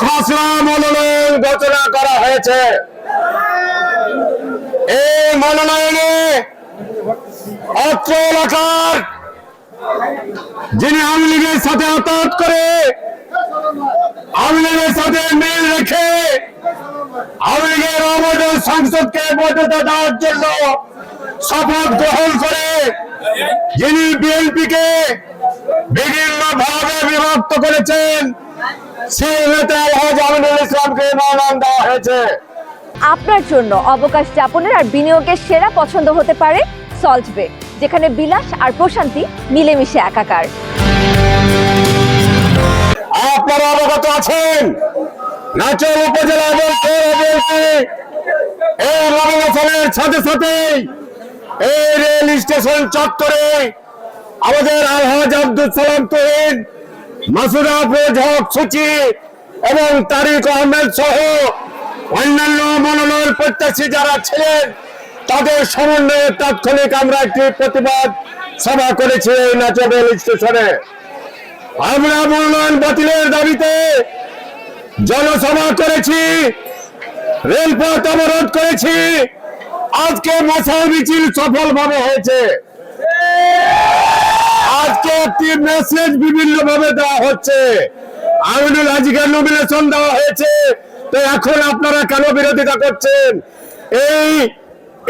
খসড়া মনোনয়ন ঘোষণা করা হয়েছে? এই মনোনয়নে অত্র এলাকার যিনি আওয়ামী লীগের সাথে আতাত করে, আওয়ামী লীগের সাথে মিল রেখে আওয়ামী লীগের অবৈধ সংসদকে বৈধতা দেওয়ার জন্য শপথ গ্রহণ করে যিনি বিএনপিকে বিভিন্ন ভাবে বিভক্ত করেছেন সেই আলহাজ আমিনুল ইসলামকে মনোনয়ন দেওয়া হয়েছে। আপনার জন্য অবকাশ যাপনের আর বিনিয়োগের সেরা পছন্দ হতে পারে সল্ট বে যেখানে বিলাস আর প্রশান্তি মিলেমিশে একাকার। আপনারা অবগত আছেন নাচল উপজেলা এবং পৌর এই নবগঠনের সাথে সাথে এই রেল স্টেশন চত্বরে আমাদের আলহাজ আব্দুল সালাম তহিন মাসুদ আফরোজ হক সূচি এবং তারিক আহমেদ সহ অন্যান্য মনোনয়ন প্রত্যাশী যারা ছিলেন, তাদের সমন্বয়ে তাৎক্ষণিক আমরা একটি প্রতিবাদ সভা করেছি এই নাচল রেল স্টেশনে। আমরা মনোনয়ন বাতিলের দাবিতে জনসভা করেছি, রেলপথ অবরোধ করেছি। আজকে মশাল মিছিল সফলভাবে হয়েছে। আজকে একটি মেসেজ বিভিন্ন ভাবে দেওয়া হচ্ছে। আমিনুল হাজিকে নমিনেশন দেওয়া হয়েছে। তো এখন আপনারা কেন বিরোধিতা করছেন? এই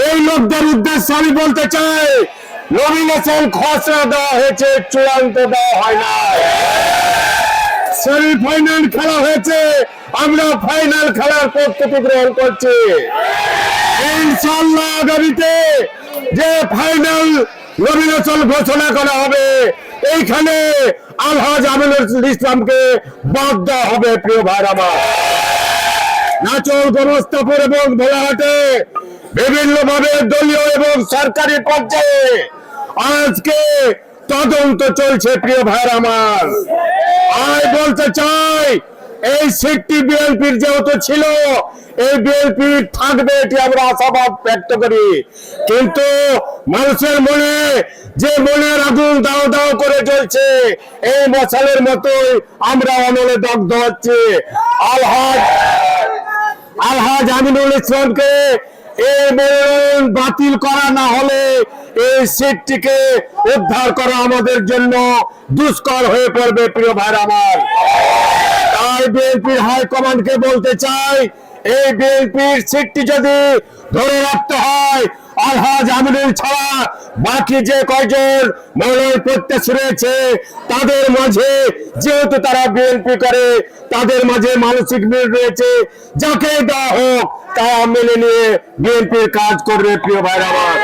এই লোকদের উদ্দেশ্যে আমি বলতে চাই নমিনেশন খসড়া দেওয়া হয়েছে, চূড়ান্ত দেওয়া হয় না সেমিফাইনাল খেলা হয়েছে, আমরা ফাইনাল খেলার প্রস্তুতি গ্রহণ করছি। ইনশাল্লাহ আগামীতে যে ফাইনাল নমিনেশন ঘোষণা করা হবে। এইখানে আলহাজ আমিনুল ইসলামকে বাদ দেওয়া হবে, প্রিয় ভাই আমার। নাচল গণস্থাপুর এবং ভোলাহাটে বিভিন্ন ভাবে দলীয় এবং সরকারি পর্যায়ে আজকে তদন্ত চলছে, প্রিয় ভাই আমার। আমি বলতে চাই এই সিটটি বিএনপির যেহেতু ছিল, এই বিএনপি থাকবে এটি আমরা আশাবাদ ব্যক্ত করি। কিন্তু মানুষের মনে, যে মনের আগুন দাও দাও করে চলছে এই মশালের মতোই আমরা অনলে দগ্ধ হচ্ছে। আলহাজ আলহাজ আমিনুল ইসলামকে এই বাতিল করা না হলে এই সিটটিকে উদ্ধার করা আমাদের জন্য দুষ্কর হয়ে পড়বে প্রিয় ভাই আমার। তাই বিএনপির হাইকমান্ডকে বলতে চাই, এই বিএনপির সিটটি যদি ধরে রাখতে হয় আলহাজ আমিনুল ছাড়া বাকি যে কয়জন মনোনয়ন প্রত্যাশী রয়েছে, তাদের মাঝে যেহেতু তারা বিএনপি করে, তাদের মাঝে মানসিক মিল রয়েছে যাকে দেওয়া হোক তা মেনে নিয়ে বিএনপির কাজ করবে, প্রিয় ভাইরা আমার।